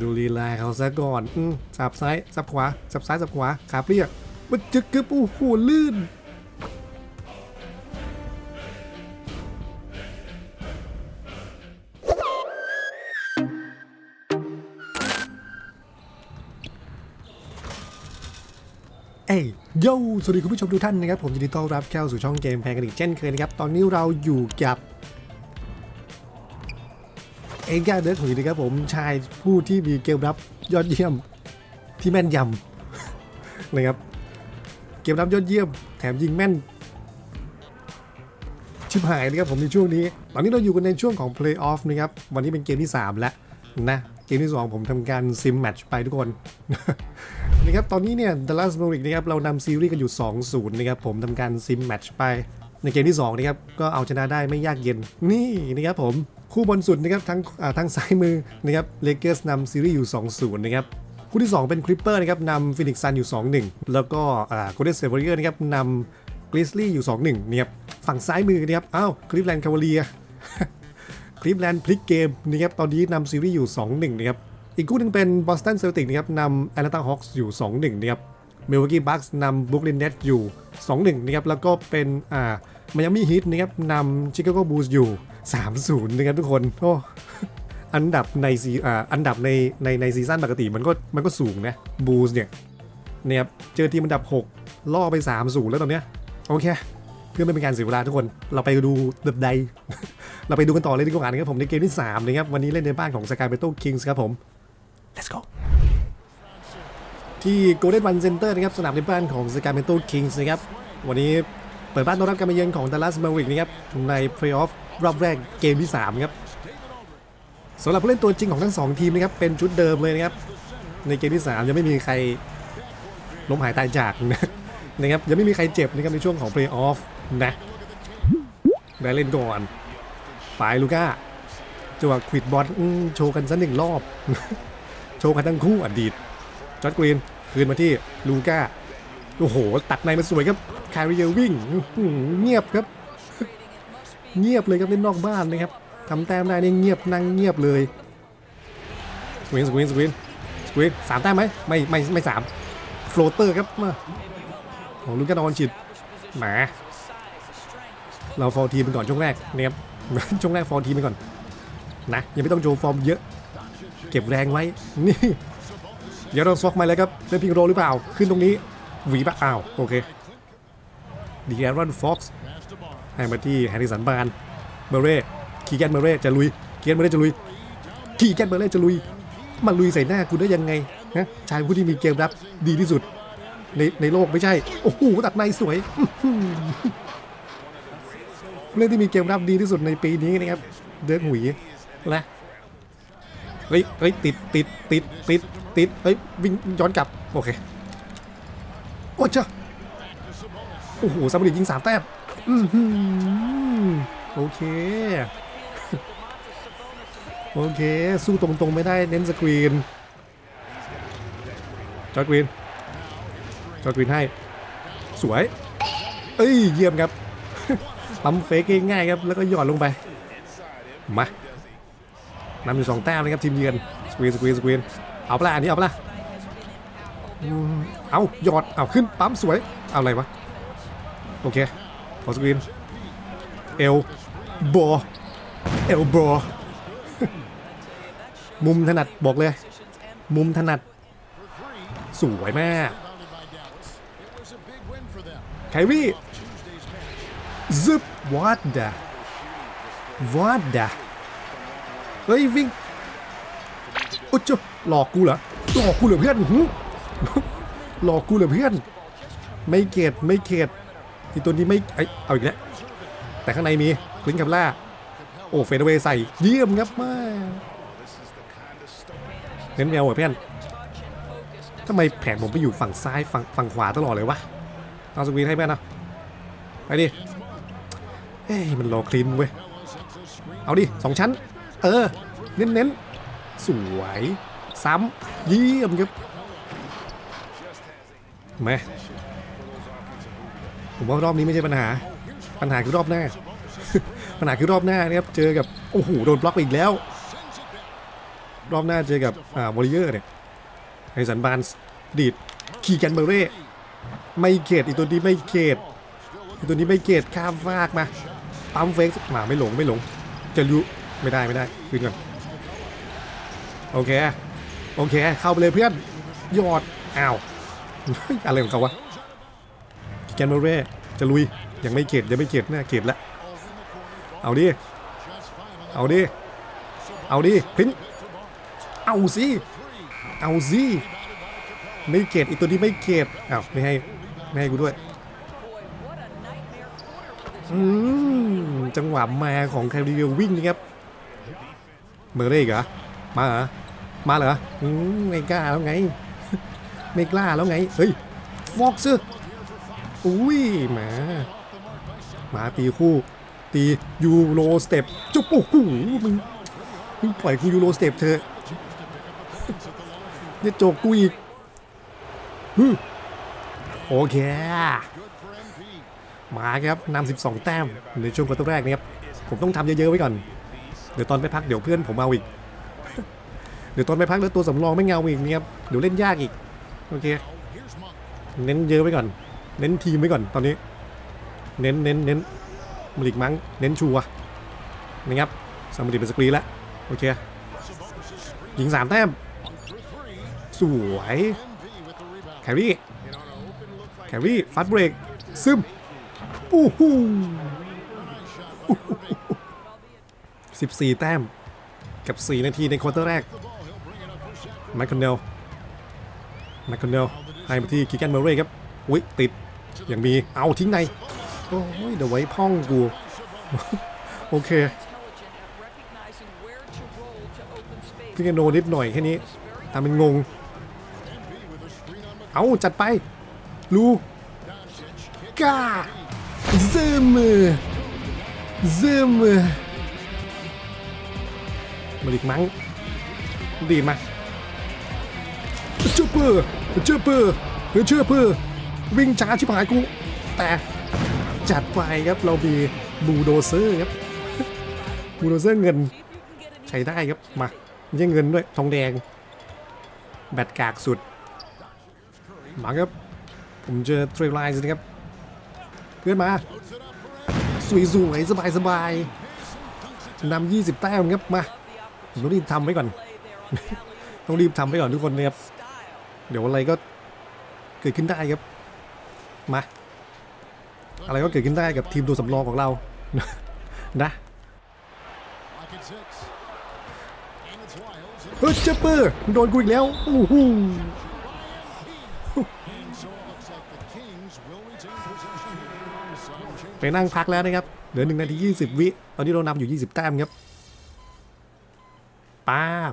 ดูลีลาเขาซะก่อนอืสับซ้ายสับขวาสับซ้ายสับขวาขาเปรี้ยมันจึกกึบโอ้โหลื่น เอ้ยโยสวัสดีคุณผู้ชมทุกท่านนะครับ ผมยินดีต้อนรับเข้าสู่ช่องเกมแพงกันอีกเช่นเคยนะครับ ตอนนี้เราอยู่กับ เอ็กซ์เดิร์กขอยู่นะครับผมชายผู้ที่มีเกมรับยอดเยี่ยมที่แม่นยำนะครับเกมรับยอดเยี่ยม แถมยิงแม่น ชิบหายนะครับผมในช่วงนี้ ตอนนี้เราอยู่กันในช่วงของ Playoff นะครับวันนี้เป็นเกมที่ 3 แล้วนะเกมที่ 2 ผมทำการซิมแมตช์ไปทุกคนนะครับตอนนี้เนี่ย Dallas Mavericks นะครับเรานำซีรีส์กันอยู่ 2-0 นะครับผมทำการซิมแมตช์ไป ในเกมที่2นะครับก็เอาชนะได้ไม่ยากเย็นนี่นะครับผมคู่บนสุดนะครับทั้งอ่าทางซ้ายมือนะครับ Lakers นำซีรีส์อยู่ 2-0 นะครับคู่ที่ 2 เป็น Clipper นะครับนำ Phoenix Sun อยู่ 2-1 แล้วก็อ่า Golden State Warriors นะครับนำ Grizzly อยู่ 2-1นะครับฝั่งซ้ายมือนะครับอ้าว Cleveland Cavaliers คลิฟแลนด์พลิกเกมนะครับตอนนี้นำซีรีส์อยู่ 2-1 นะครับอีกคู่หนึงเป็น Boston Celtics นะครับนำ Atlanta Hawks อยู่ 2-1 นะครับ Milwaukee Bucks นำ Brooklyn Nets อยู่ 2-1 นะครับแล้วก็เป็นอ่า Miami Heat นะครับนำ Chicago Bulls อยู่ 3-0นะครับทุกคนโอ้อันดับในซีอ่าอันดับในในในซีซั่นปกติมันก็มันก็สูงนะ Bulls เนี่ยเนี่ยเจอทีมอันดับ 6 ล่อไป3-0แล้วตอนเนี้ยโอเค เพื่อไม่เป็นการเสียเวลาทุกคนเราไปดูเดือบใด เราไปดูกันต่อเลยดีกว่านะครับผมในเกมที่3นะครับวันนี้เล่นในบ้านของ Sacramento Kings ครับผม let's go ที่ Golden One Center นะครับสนามในบ้านของ Sacramento Kings นะครับวันนี้ เปิดบ้านต้อนรับการมาเยือนของ Dallas Mavericks นะครับใน Playoff รอบแรกเกมที่ 3 ครับสำหรับผู้เล่นตัวจริงของทั้ง 2 ทีมนะครับเป็นชุดเดิมเลยนะครับ ในเกมที่ 3 ยังไม่มีใครล้มหายตายจากนะนะครับยังไม่มีใครเจ็บนะครับในช่วงของ Playoff นะได้เล่นก่อนไปลูก้าจังหวะควิดบอลโชว์กันสักหนึ่งรอบ โชว์กันทั้งคู่อดีตจอร์ดกรีนคืนมาที่ลูก้า โอ้โห ตัดในมาสวยครับคาริเอวิ่งเงียบครับ เงียบเลยครับเล่นนอกบ้านนะครับทำแต้มได้นี่เงียบนั่งเงียบเลยสวินสวินสวินสวินสามแต้มไหมไม่ไม่ไม่สามโฟลเตอร์ครับมาของลูก้าดอนชิดแหมเราฟอร์ทีมไปก่อนช่วงแรกนะครับช่วงแรกฟอร์ทีมไปก่อนนะยังไม่ต้องโชว์ฟอร์มเยอะ เก็บแรงไว้นี่เดี๋ยวเราซอกมาเลยครับเล่นพิงโรหรือเปล่า ขึ้นตรงนี้ วีปะอ้าว โอเค ดีแอรอนฟ็อกซ์ให้มาที่แฮร์ริสันบานเบเร่คีแกนเบเร่จะลุยคีแกนเบเร่จะลุยคีแกนเบเร่จะลุยมาลุยใส่หน้าคุณได้ยังไงนะชายผู้ที่มีเกมรับดีที่สุด ในในโลกไม่ใช่ โอ้โหตัดในสวยเล่นที่มีเกมรับดีที่สุดในปีนี้นะครับ เดิร์กหุยและเฮ้ยเฮ้ยติดติดติดติดติดเฮ้ยวิ่งย้อนกลับ โอเค โอ้จ้าโอ้โหซาบุริยิงสามแต้มอื้อหือโอเค โอเค สู้ตรงๆ ไม่ได้เน้นสกรีน จอร์ดกรีน จอร์ดกรีนให้ สวย เอ้ย เยี่ยมครับปั๊มเฟกง่ายๆครับ แล้วก็หยอนลงไป มานำอยู่สองแต้มเลยครับทีมเยือน สกรีน สกรีน สกรีน เอาปละอันนี้เอาปละ เอาหยอด เอาขึ้น ปั๊มสวย เอาอะไรวะ โอเคขอสกรีน เอลบอเอลบอมุมถนัดบอกเลย มุมถนัด สวยมากไควี่ซึบวัดดะวัดดะเฮ้ย วิ่ง โอ้จ๊ะหลอกกูเหรอ หลอกกูเหรอเพื่อน หลอกกูเหรอเพื่อน ไม่เกตไม่เกตทีตัวนี้ไม่ไอเอาอีกแล้วแต่ข้างในมีคลิงกับล่า โอ้เฟดเวใส่เยี่ยมครับมาเน้นแนวเหรอเพื่อนทำไมแผนผมไปอยู่ฝั่งซ้ายฝั่งฝั่งขวาตลอดเลยวะเอาสกีนให้เพื่อนนะไปดิเอ้ยมันรอคลินเว้ยเอาดิสองชั้น เออ เน้นเน้นๆสวย ซ้ำเยี่ยมครับ แม่ผมว่ารอบนี้ไม่ใช่ปัญหา ปัญหาคือรอบหน้า ปัญหาคือรอบหน้านะครับ เจอกับ โอ้โห โดนบล็อกไปอีกแล้ว รอบหน้าเจอกับ อ่าวอริเยอร์เนี่ยไฮสันบานส์ดีดคีแกนเบอร์เร่ไม่เกตอีตัวนี้ไม่เกตอีตัวนี้ไม่เกตข้ามฟากมาปั๊มเฟกมาไม่หลงไม่หลง จะรู้ไม่ได้ไม่ได้คืนก่อนโอเค โอเค เข้าไปเลยเพื่อน ยอด อ้าว อะไรของเขาวะแกนเบอร์เร่จะลุยยังไม่เกตยังไม่เกตนะเกตแล้วเอาดิเอาดิเอาดิพินเอาสิเอาสิไม่เกตอีกตัวนี้ไม่เกตอ้าวไม่ให้ไม่ให้กูด้วยอืมจังหวะมาของแคริเววิ่งนะครับเมอร์เร่เหรอมาเหรอมาเหรออืมไม่กล้าแล้วไง ไม่กล้าแล้วไง เฮ้ย ฟอกซ์อุ้ยหมาหมาตีคู่ ตียูโรสเต็ปจุ๊บโอ้โหมึงมึงปล่อยกูยูโรสเต็ปเถอเนี่ยโจกกูอีกโอเค มาครับนำ12 แต้มในช่วงควอเตอร์แรกนะครับ ผมต้องทำเยอะๆไว้ก่อน เดี๋ยวตอนไปพักเดี๋ยวเพื่อนผมเอาอีก เดี๋ยวตอนไปพักแล้วตัวสำรองไม่เงาอีกนะครับ เดี๋ยวเล่นยากอีก โอเค เน้นเยอะไว้ก่อน เน้นทีมไว้ก่อนตอนนี้ เน้นเน้นเน้นมลิกมั้ง เน้นชัวนะครับสามดิเป็นสกรีแล้วโอเคยิงสามแต้ม สวยแครี่แครี่ฟัดเบรกซึมโอ้โหสิบสี่แต้ม กับ 4 นาทีในควอเตอร์แรกไมค์คอนเนล ไมคคอนเนลให้มาที่คิแกนเมอร์เรย์ครับอุ้ยติดยังมีเอาทิ้งในโอ้ยเดี๋ยวไว้พ่องกู โอเคพี่กโนนิดหน่อยแค่นี้ทำเป็นงง เอาจัดไป ลูกาซึมซึมมาดิกมั้งดีมา เชื่อเพื่อเชื่อเพื่อเชื่อเพื่อวิ่งช้าชิบหายกู แต่จัดไปครับเรามีบูโดเซอร์ครับบูโดเซอร์เงิน ใช้ได้ครับมาไม่ใช่เงินด้วยทองแดง แบตกากสุดมาครับ ผมเจอเทรลไลน์นะครับ เพื่อนมา สวยสวยสบายสบายนำ20 แต้มครับมาผมต้องรีบทำไว้ก่อน ต้องรีบทำไว้ก่อนทุกคนนะครับ เดี๋ยวอะไรก็เกิดขึ้นได้ครับ มา อะไรก็เกิดขึ้นได้กับทีมตัวสำรองของเรา นะเฮ้ยเจเปอร์โดนกูอีกแล้วโอ้โหไปนั่งพักแล้วนะครับ เหลือหนึ่งนาทียี่สิบวิ ตอนนี้เรานำอยู่20แต้มครับป้าบ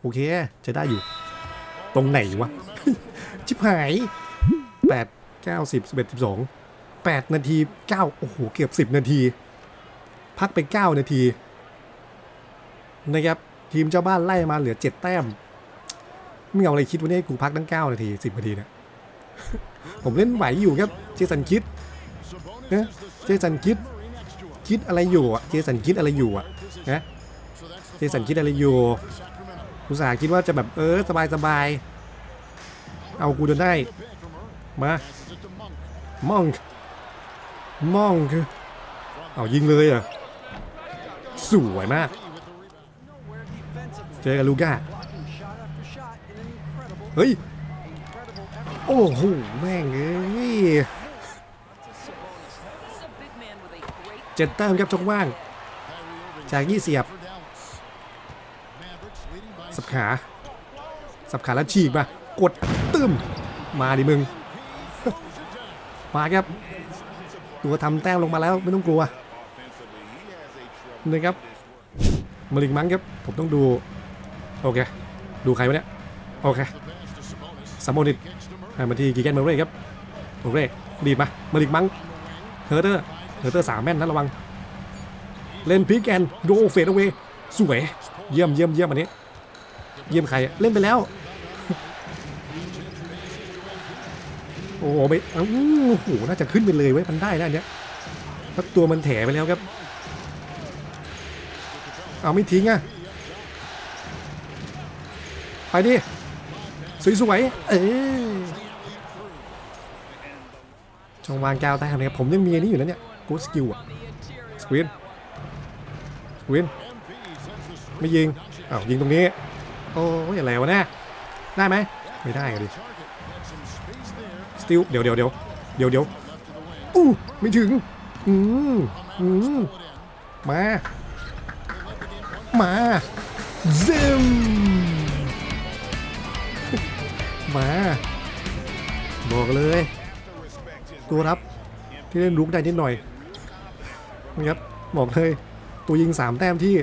โอเค จะได้อยู่ ตรงไหนวะ ชิบหาย8 9 10 11 12 8นาที9โอ้โห เกือบ10นาที พักไป9นาที นะครับ ทีมเจ้าบ้านไล่มาเหลือ7แต้มไม่เอาอะไรคิดวันนี้ให้กูพักตั้ง9นาที10นาทีเนี่ยผมเล่นไหวอยู่ครับ เจสันคิดนะเจสันคิด คิดอะไรอยู่อะ เจสันคิดอะไรอยู่อะนะเจสันคิดอะไรอยู่ อุตส่าห์คิดว่าจะแบบเออสบายสบายๆเอากูจนได้ มามองมองคือเอายิงเลยอะสวยมาก เจอกับลูก้า เฮ้ย โอ้โห แม่งเอ้ยเจ็ดแต้มครับช่องว่าง จากยี่เสียบ สับขา สับขาแล้วฉีกมากดตึมมาดิมึง มาครับ ตัวทำแต้มลงมาแล้วไม่ต้องกลัวนะครับมาลิงมั้งครับ ผมต้องดู โอเค ดูใครวะเนี่ย โอเคสามโมนิตให้มาที่กีแกนเมอร์เร่ครับเมอเร่ดีมามาลิงมั้งเฮอร์เตอร์เฮอร์เตอร์สามแม่นนะระวัง เล่นพิกแอนโดเฟดเอาไว้สวย เยี่ยมเยี่ยมเยี่ยมอันนี้ เยี่ยมใครเล่นไปแล้ว โอ้โหไปเอ้าโอ้โหน่าจะขึ้นไปเลยไว้มันได้นะอันเนี้ยเพราตัวมันแถไปแล้วครับ เอาไม่ทิ้งอะไปดิสวยๆเออช่องวางกาวแต้มนะครับผมยังมีอันนี้อยู่นะเนี่ยกูสกิลอะสควินสควินไม่ยิงอ้าวยิงตรงนี้ โอ้ยอะไรวะเนี่ยได้ไหมไม่ได้อะดิสติลเดี๋ยวเดี๋ยวเดี๋ยวเดี๋ยวเดี๋ยวอู้ไม่ถึงอืมอืมมา มาซึมมาบอกเลย ตัวรับที่เล่นลุกได้นิดหน่อยนะครับบอกเลย ตัวยิงสามแต้มที่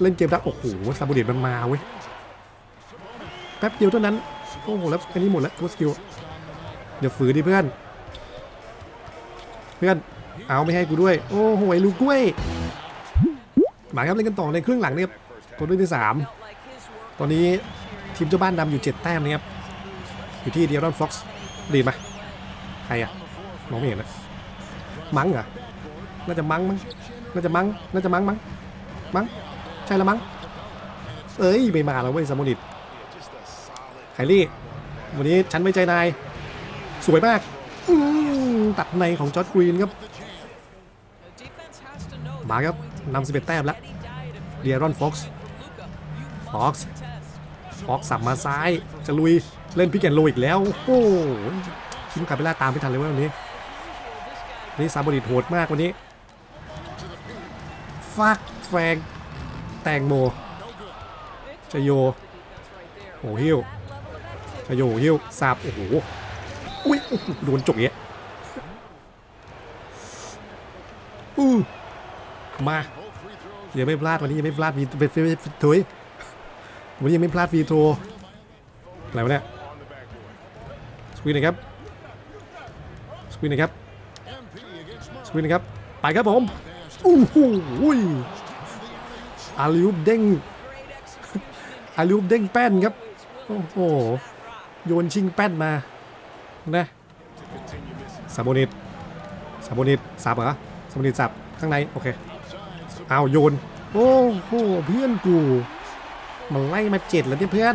เล่นเกมรับโอ้โหซาบูเดตมันมาเว้ย ป๊บเดียวเท่านั้น โอ้โห แล้วอันนี้หมดแล้วตัวสกิลเดี๋ยวฝืนดิเพื่อน เพื่อน เอาไม่ให้กูด้วย โอ้โหไอ้ลูกกล้วย หมาครับเล่นกันต่อในครึ่งหลังเนะครับตัวที่สามตอนนี้ทีมเจ้าบ้านนำอยู่ 7 แต้มนะครับ อยู่ที่เดียรอนฟ็อกซ์ดีไหมใครอะมองไม่เห็นนะมั้งเหรอน่าจะมั้งมั้งน่าจะมั้งน่าจะมั้งมั้งมั้งใช่ละมั้งเอ้ยไม่มาแล้วเว้ยสมุนิต ไคลี่ วันนี้ฉันไม่ใจนาย สวยมากตัดในของจอร์ดกรีนครับ มาครับนำ11แต้มแล้วเดียรอนฟ็อกซ์ฟ็อกซ์ฟ็อกซ์สับมาซ้าย จะลุยเล่นพิกแอนโลอีกแล้ว โอ้โหคิมคาเปล่าตามไม่ทันเลยวันนี้ นี่ซาบอดิโหดมากวันนี้ฟักแฟงแตงโมชโยโอ้ฮิว โยฮิวสับโอ้โหอุ้ยโดนจกเงี้ยอู้มาย่าไม่พลาดวันนี้ยังไม่พลาดวีเป็นถุยวันนี้ยังไม่พลาดวีโทรอะไรวะเนี่ยสกีนนะครับสกีนนะครับสกีนนะครับไปครับผมอู้หูยอาลิวเด้งอาลิวเด้งแป้นครับโอ้โห โยนชิงแป้นมานะซาโบนิตซาโบนิตสับเหรอซาโบนิตสับข้างใน โอเคเอาวโยน โอ้โหเพื่อนกูมันไล่มาเจ็ดแล้วเนี่ยเพื่อน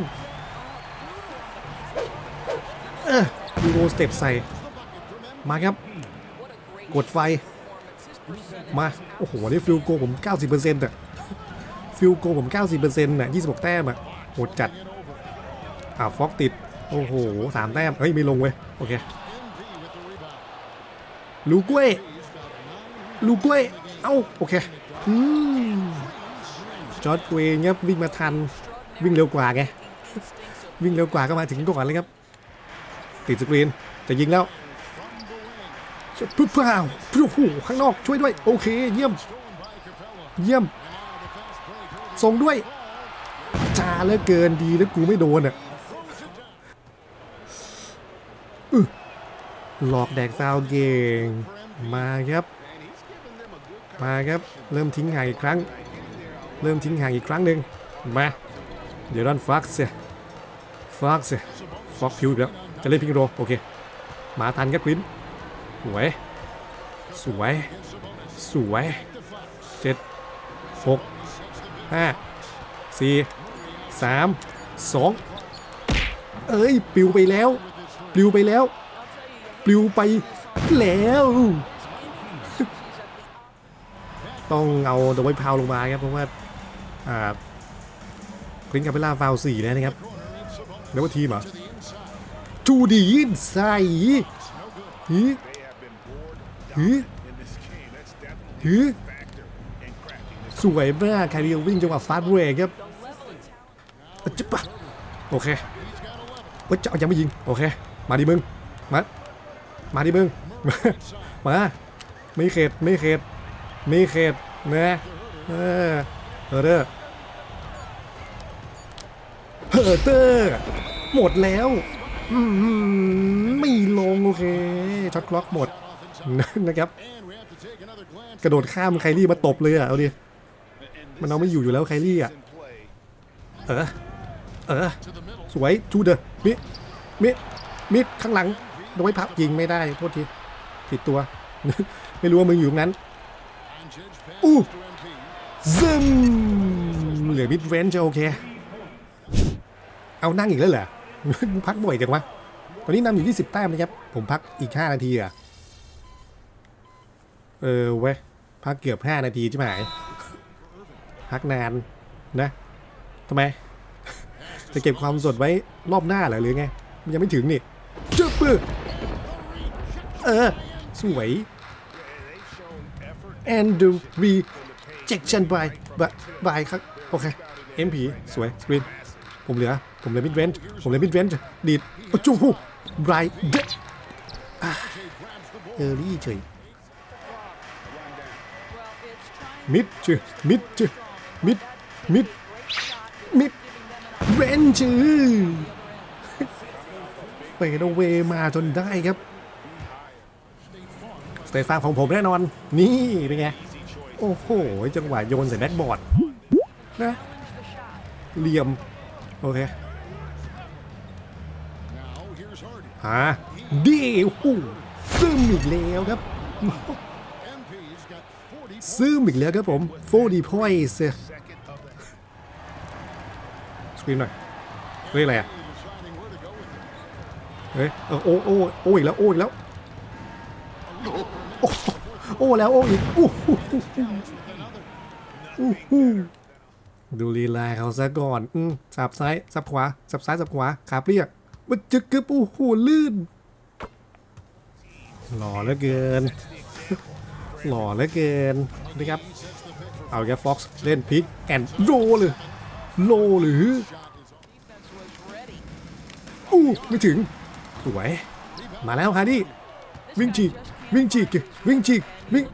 เออยูโรสเต็ปใส่ มาครับ กดไฟ มา โอ้โหนี่ฟิลโกผม 90%อะฟิลโกผม 90%น่ะ26 แต้มอะโหดจัดอ่าฟอกติด โอ้โหสามแต้ม เฮ้ย ไม่ลงเว้ย โอเค ลูกล้วย ลูกล้วย เอ้า โอเค อืมจอร์ดเวย์ครับวิ่งมาทัน วิ่งเร็วกว่าไง วิ่งเร็วกว่าก็มาถึงก่อนเลยครับ ติดสกรีน จะยิงแล้วพึ่งเปล่าโอ้โหข้างนอกช่วยด้วย โอเค เยี่ยม เยี่ยม ส่งด้วยจ้าเหลือเกินดีแล้วกูไม่โดนอะอื้อ หลอกแดกฟาวเก่งมาครับ มาครับ เริ่มทิ้งห่างอีกครั้ง เริ่มทิ้งห่างอีกครั้งหนึ่งมาเดี๋ยวดันฟักเสียฟักเสียฟอกพิวอีกแล้ว จะเล่นพิงโรโอเค มาทันครับกรินสวย สวย สวยเจ็ดหกห้าสี่สามสองเอ้ย ปิวไปแล้ว ปิวไปแล้ว ลิวไปแล้ว ต้องเอาโดยพาวลงมาครับ เพราะว่าอ่าคลินคาเปล่าฟาวสี่แล้วนะครับแล้วว่าทีมเหรอจูดีนใส่ฮีฮีฮีสวยมากคาริโอวิ่งจังหวะฟาสต์เบรกครับจิ๊บปะโอเคเฮ้จะเอายังไม่ยิง โอเค มาดิมึง มา มาดิมึง มา ไม่เข็ดไม่เข็ดไม่เข็ดนะเออเออเด้อเฮอเตอร์หมดแล้วไม่ลงโอเคช็อตคล็อกหมดนะครับ กระโดดข้ามไคลี่มาตบเลยอะ เอาดิ มันเอาไม่อยู่อยู่แล้วไคลี่อะ เออ เออ สวยชูเดอร์มิ มิ มิ ข้างหลัง โดยพับยิงไม่ได้โทษทีผิดตัว ไม่รู้ว่ามึงอยู่ตรงนั้นอู้ซึมเหลือมิดเวนจะโอเค เอานั่งอีกแล้วเหรอมึงพักบ่อยจังวะตอนนี้นำอยู่ที่สิบแต้มนะครับ ผมพักอีกห้านาทีอะเออเว้ยพักเกือบห้านาทีใช่ไหมพักนานนะทำไม จะเก็บความสดไว้รอบหน้าเหรอหรือไง มันยังไม่ถึงนี่เจ้าปื้อ เออ สวย and the rejection by by by ครับ โอเค MP สวย สกรีน ผมเหลือ ผมเหลือมิดเวนผมเหลือมิดเวนดีดโอ้จูฮูไบรเดเออรี่เฉยมิดจือมิดจือมิด มิด มิดเวนจือเฟดเวมาจนได้ครับ สเตฟานของผมแน่นอน นี่เป็นไง โอ้โห จังหวะโยนใส่แบ็กบอร์ดนะเหลี่ยม โอเคหาดีโอ้ซึมอีกแล้วครับ ซึมอีกแล้วครับผมโฟดีพอยส์สกรีนหน่อยเฮ้ยอะไรอะเฮ้ยเออโอ้โอ้โอ้อีกแล้วโอ้อีกแล้ว โอ้โอ้แล้วโอ้อีกอู้หูอู้หูดูลีลาเขาซะก่อนอืมสับซ้ายสับขวาสับซ้ายสับขวาขาเปรี้ยมันจึกกึบโอ้โหลื่นหล่อเหลือเกิน หล่อเหลือเกินนะครับ เอาแกฟ็อกซ์เล่นพิกแอนโรเลยโลหรืออู้ไม่ถึงสวย มาแล้วฮาร์ดี้วิ่งฉีก วิ่งฉีกวิ่งฉีกวิ่ง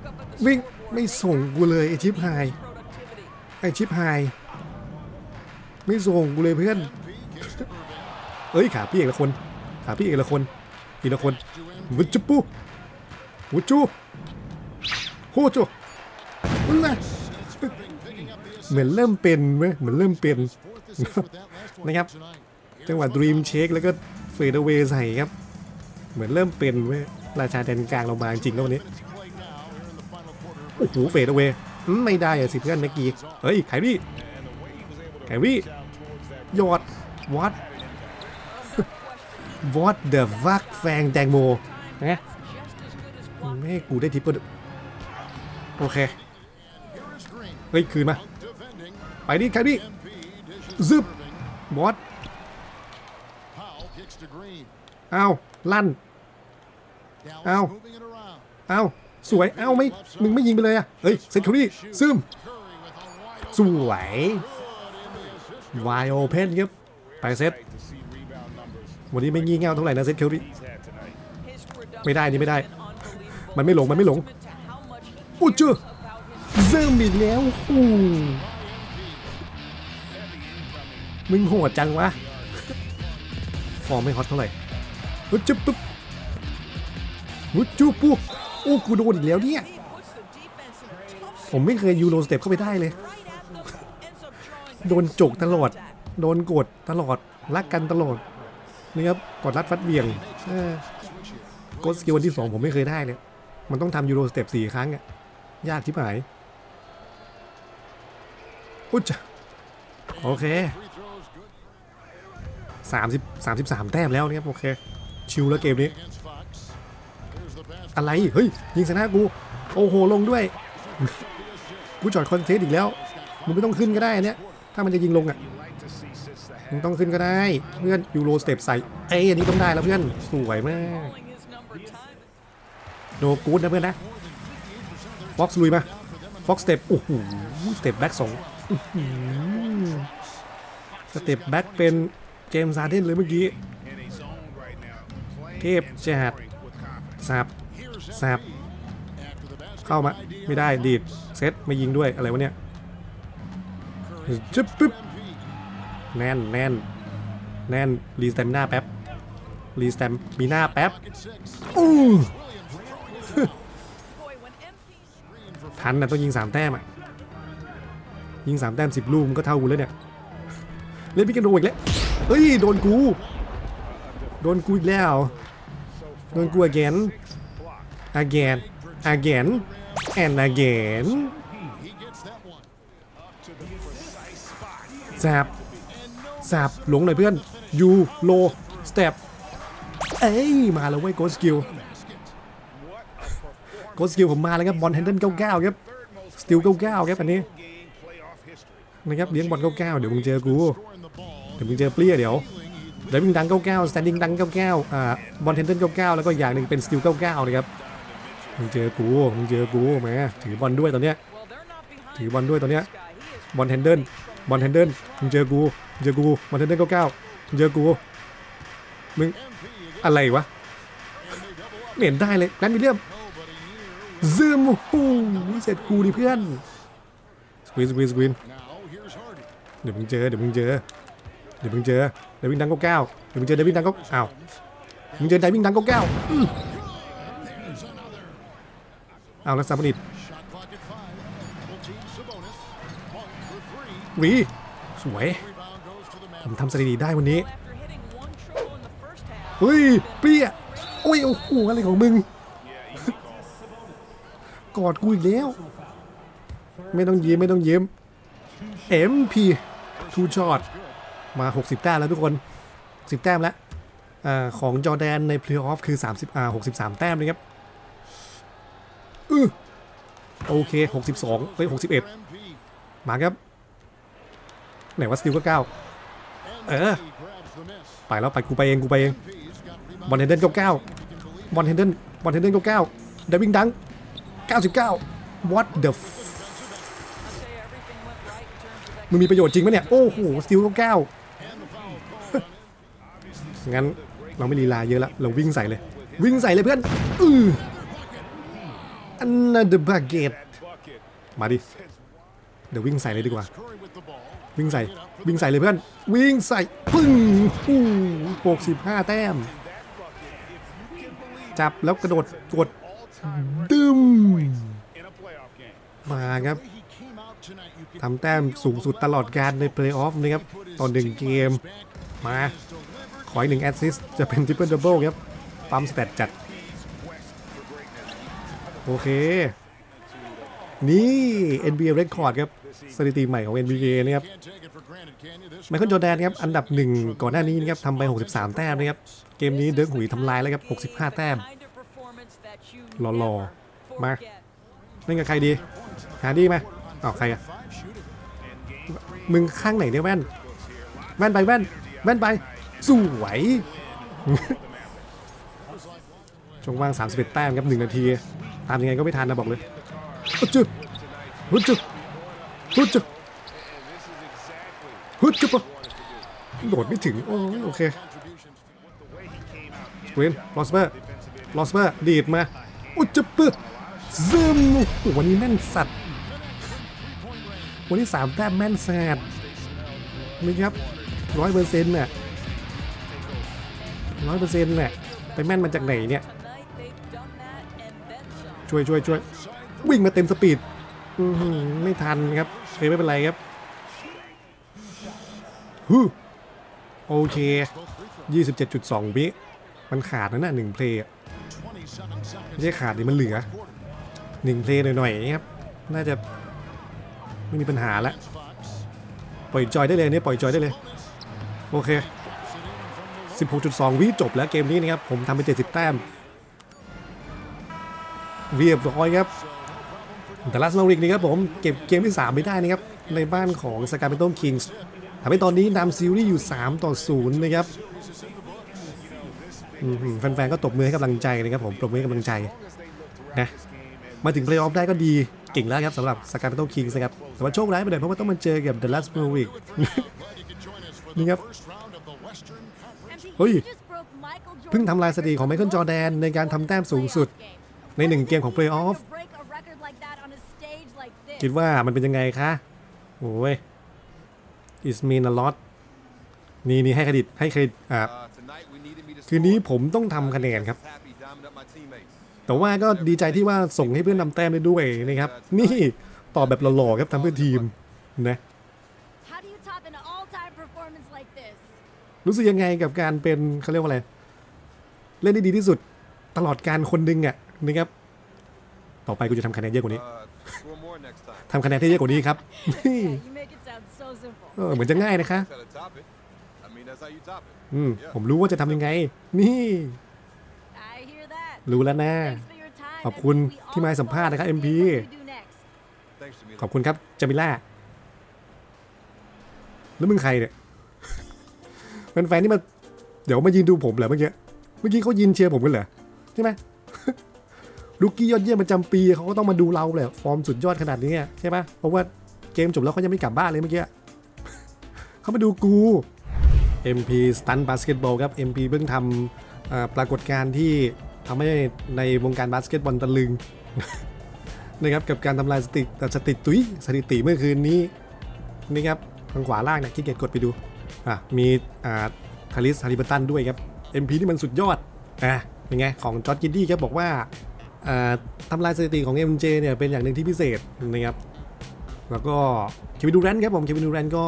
วิ่งไม่ส่งกูเลยไอชิปไฮไอชิปไฮไม่ส่งกูเลยเพื่อน เอ้ยขาพี่เอกละคนขาพี่เอกละคนทีละคนวุจุปูวุจูโฮจูนั่นแหละเหมือนเริ่มเป็นเว้ยเหมือนเริ่มเป็นนะครับจังหวะดรีมเช็คแล้วก็เฟดเวย์ใส่ครับ เหมือนเริ่มเป็นเว้ย ราชาแดนกลางเรามาจริงแล้ววันนี้ โอ้โหเฟดเวย์ไม่ได้อะสิเพื่อนเมื่อกี้ เฮ้ยไครี่ไครี่ยอดวัด What the fuck แฟงแตงโมนะไม่ให้กูได้ทิปเปิลโอเค เฮ้ย คืนมา ไปดิไครี่ซึบบอสอ้าว ลั่น อ้าวอ้าวสวยอ้าวไม่ มึงไม่ยิงไปเลยอะเฮ้ยเซนทูรี่ซึมสวยไวโอเพนครับ ไปเซตวันนี้ไม่งี่เง่าเท่าไหร่นะเซตคิวรี่ไม่ได้นี่ไม่ได้ มันไม่หลง มันไม่หลงอู้เจ้าเริ่มอีกแล้วอู้มึงโหดจังวะ ฟอร์มไม่ฮอตเท่าไหร่ฮึจุ๊บปุ๊บ ฮึจุ๊บปุ๊บโอ้กูโดนอีกแล้วเนี่ย ผมไม่เคยยูโรสเต็ปเข้าไปได้เลย โดนจกตลอด โดนกดตลอด รักกันตลอดนี่ครับกดรัดฟัดเหวียงกดสกิลวันที่สองผมไม่เคยได้เลยมันต้องทำยูโรสเต็ปสี่ครั้งอะยากที่หายอุ๊ยจ้ะโอเคสามสิบสามสิบสามแต้มแล้วนี่ครับโอเค ชิลแล้วเกมนี้ อะไร เฮ้ย ยิงชนะกู โอ้โห ลงด้วย กูจอดคอนเทสต์อีกแล้ว มึงไม่ต้องขึ้นก็ได้อันเนี้ย ถ้ามันจะยิงลงอะ มึงต้องขึ้นก็ได้ เพื่อนยูโรสเต็ปใส่ เอ้ยอันนี้ต้องได้แล้วเพื่อน สวยมากโนกูดนะเพื่อนนะ ฟ็อกซ์ลุยมา ฟ็อกสเต็ป โอ้โห สเต็ปแบ็กสองสเต็ปแบ็กเป็นเจมส์ซาเดนเลยเมื่อกี้ เทพจัดสับ สับเข้ามา ไม่ได้ดีดเซตไม่ยิงด้วยอะไรวะเนี่ยจึ๊บปึ๊บแน่นแน่นแน่นรีสเตมหน้าแป๊บรีสเตมมีหน้าแป๊บอู้ทันนะต้องยิงสามแต้มอะยิงสามแต้มสิบลูกมันก็เท่ากูแล้วเนี่ยเล่นพิกันโดอีกแล้วเฮ้ยโดนกู โดนกูอีกแล้ว โดนกู again again again and again แซบสับหลงหน่อยเพื่อนยูโลสเต็ปเอ้ย มาแล้วเว้ยโกสกิลโกสกิลผมมาแล้วครับบอลแฮนเดิล99ครับสติล99ครับอันนี้นะครับเลี้ยงบอล99เดี๋ยวมึงเจอกูเดี๋ยวมึงเจอเปรี้ยเดี๋ยวเดี๋ยวมึงดัง99สแตนดิ้งดัง99อ่าบอลแฮนเดิล99แล้วก็อย่างหนึ่งเป็นสติล99นะครับ มึงเจอกู มึงเจอกูแมาถือบอลด้วยตอนเนี้ย ถือบอลด้วยตอนเนี้ย บอลแฮนเดิล บอลแฮนเดิล มึงเจอกูเจอกู บอลแฮนเดิลเก้ามึงเจอกู มึงอะไรวะเห็นได้เลยแกรนด์วิลเลียมซึมโอ้โหเสร็จกูดิเพื่อนสควีนสควีนสควีนเดี๋ยวมึงเจอ เดี๋ยวมึงเจอ เดี๋ยวมึงเจอเดวินดังเก้าเดี๋ยวมึงเจอเดวินดังเก้าอ้าวมึงเจอเดวินดังเก้า อืมอ้าวแล้วซาบนิดหวีสวย ผมทำสถิติได้วันนี้ เฮ้ย เปรี้ยโอ้ย โอ้โห อะไรของมึง กอดกูอีกแล้ว ไม่ต้องยิ้ม ไม่ต้องยิ้ม MP ทูช็อตมา 60 แต้มแล้วทุกคน 10 แต้มแล้วอ่าของจอร์แดนในเพลย์ออฟคือ30อ่า63 แต้มนะครับ อือโอเค 62เฮ้ย61 มาครับ ไหนว่าสติลก็เก้าเออ ไปแล้วไปกูไปเองกูไปเองบอลเฮนเดนก้าเก้าบอลเฮนเดนบอลเฮนเดนก้าเก้าเดวิงดังเก้าสิบเก้า what the f มึงมีประโยชน์จริงไหมเนี่ย โอ้โหสติลก้าเก้างั้นเราไม่ลีลาเยอะละเราวิ่งใส่เลย วิ่งใส่เลยเพื่อนอือ another bucket มาดิ เดี๋ยววิ่งใส่เลยดีกว่า วิ่งใส่ วิ่งใส่เลยเพื่อน วิ่งใส่ ปึ้งอู้หกสิบห้าแต้ม จับแล้วกระโดดกดดึมมาครับทำแต้มสูงสุดตลอดการในเพลย์ออฟนะครับตอนหนึ่งเกม มา ขออีกหนึ่งแอสซิสจะเป็นทริปเปิลดับเบิลครับ ปั๊มสแตทจัด โอเค นี่ NBA Record ครับ สถิติใหม่ของ NBA นะครับไมเคิลจอแดนครับ อันดับหนึ่งก่อนหน้านี้นะครับทำไป 63 แต้มนะครับ เกมนี้เดิร์กหุยทำลายแล้วครับ 65 แต้มหล่อๆมาเล่นกับใครดี หาดีไหมอ้าวใครอะมึงข้างไหนเนี่ยแว่น แว่นไปแว่น แว่นไป สวยช่วงว่าง 31 แต้มครับ 1 นาที ตามยังไงก็ไม่ทันนะบอกเลยฮึจึฮึจึฮึจึฮึจึปะโดดไม่ถึง โอ้ยโอเคเวนลอสเบอร์ลอสเบอร์ดีดมาอุจจปะซึมวันนี้แม่นสัตว์วันนี้สามแต้มแม่นแซดนี่ครับร้อยเปอร์เซ็นต์น่ะร้อยเปอร์เซ็นต์น่ะไปแม่นมาจากไหนเนี่ย ช่วยช่วยช่วยวิ่งมาเต็มสปีดไม่ทันครับเฮ้ยไม่เป็นไรครับฮู้โอเค 27.2 วิมันขาดนะน่ะหนึ่งเพลย์ไม่ใช่ขาดดิมันเหลือหนึ่งเพลย์หน่อยๆครับ น่าจะไม่มีปัญหาละปล่อยจอยได้เลยเนี่ยปล่อยจอยได้เลย โอเค 16.2 วิจบแล้วเกมนี้นะครับ ผมทำไป 70 แต้ม เรียบร้อยครับแต่ลัสมาริกนี่ครับผมเก็บเกมที่ 3 ไม่ได้นะครับ ในบ้านของสกาเ m นต้คิงส์ทำให้ตอนนี้นำซีรีส์อยู่ 3 ต่อ 0 นะครับแฟนๆก็ตบมือให้กำลังใจนะครับผมปรบมือให้กำลังใจนะมาถึงเพลย์ออฟได้ก็ดีเก่งแล้วครับสำหรับสกาเ m นต้คิงส์นะครับ แต่ว่าโชคร้ายไปหน่อยเพราะว่าต้องมาเจอกับเดลัสมาริกนี่ครับเฮ้ยเพิ่งทำลายสถิติของไมเคิลจอร์แดนในการทำแต้มสูงสุด ในหนึ่งเกมของเพลย์ออฟคิดว่ามันเป็นยังไงคะโอ้ย is mean a lot นี่นี่ให้เครดิตให้เครดิตอ่าคืนนี้ผมต้องทำคะแนนครับ แต่ว่าก็ดีใจที่ว่าส่งให้เพื่อนนำแต้มได้ด้วยนะครับ นี่ตอบแบบหล่อๆครับทำเพื่อทีมนะรู้สึกยังไงกับการเป็นเขาเรียกว่าอะไร เล่นได้ดีที่สุดตลอดการคนหนึ่งอะ นะครับ ต่อไปกูจะทำคะแนนเยอะกว่านี้ ทำคะแนนที่เยอะกว่านี้ครับนี่เออเหมือนจะง่ายนะคะ mean, that's how you top it. อืม ผมรู้ว่าจะทำยังไง นี่ I hear that. รู้แล้วนะ Thanks for your time. ขอบคุณ and we ที่มาให้สัมภาษณ์นะครับ all MP see what we do next. Thanks, Jamila. ขอบคุณครับจามิล่า แล้วมึงใครเนี่ย แฟนๆนี่มา เดี๋ยวมายืนดูผมเหรอเมื่อกี้ เมื่อกี้เขายืนเชียร์ผมกันเหรอ ใช่ไหม ลูกกี้ยอดเยี่ยมประจำปีเขาก็ต้องมาดูเราแหละฟอร์มสุดยอดขนาดนี้ใช่ปะเพราะว่าเกมจบแล้วเขายังไม่กลับบ้านเลยเมื่อกี้เขามาดูกู MP Stunt Basketball ครับ MP เพิ่งทำปรากฏการณ์ที่ทำให้ในวงการบาสเกตบอลตะลึงนะครับกับการทำลายสถิติสถิติตุ้ยสถิติเมื่อคืนนี้นี่ครับทางขวาล่างเนี่ยขี้เกียจกดไปดูอะมีอ่าคาริสฮาริบัตันด้วยครับ MP ที่มันสุดยอดอะเป็นไงของจอร์ดกิดดี้ครับบอกว่า ทำลายสถิติของ MJ เนี่ยเป็นอย่างหนึ่งที่พิเศษนะครับ แล้วก็เควินดูแรนต์ครับผมเควินดูแรนต์ก็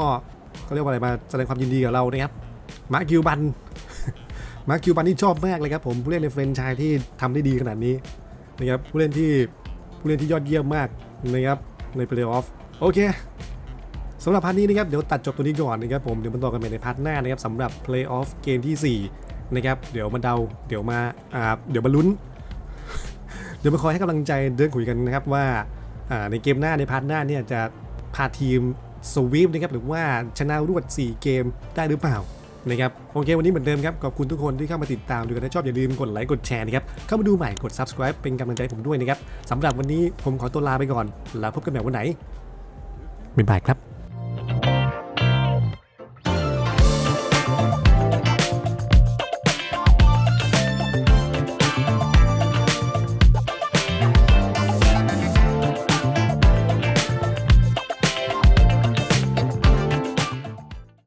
เขาเรียกว่าอะไรมาแสดงความยินดีกับเรานะครับ มาร์คคิวบัน มาร์คคิวบันที่ชอบมากเลยครับผมผู้เล่นในเฟรนไชายที่ทำได้ดีขนาดนี้นะครับผู้เล่นที่ผู้เล่นที่ยอดเยี่ยมมากนะครับในเพลย์ออฟโอเคสำหรับพาร์ทนี้นะครับเดี๋ยวตัดจบตัวนี้ก่อนนะครับผมเดี๋ยวมาต่อกันใหม่ในพาร์ทหน้านะครับสำหรับ Playoff เกมที่4นะครับเดี๋ยวมาเดาเดี๋ยวมาอ่าเดี๋ยวมาลุ้น ดี๋ยวมาคอยให้กำลังใจเดินคุยกันนะครับว่าในเกมหน้าในพาร์ทหน้าเนี่ยจะพาทีมสวีปนะครับหรือว่าชนะรวด 4 เกมได้หรือเปล่านะครับโอเควันนี้เหมือนเดิมครับ ขอบคุณทุกคนที่เข้ามาติดตามดูกันถ้าชอบอย่าลืมกดไลค์กดแชร์นะครับ เข้ามาดูใหม่กด subscribe เป็นกำลังใจผมด้วยนะครับสำหรับวันนี้ผมขอตัวลาไปก่อน แล้วพบกันใหม่วันไหนบ๊ายบายครับ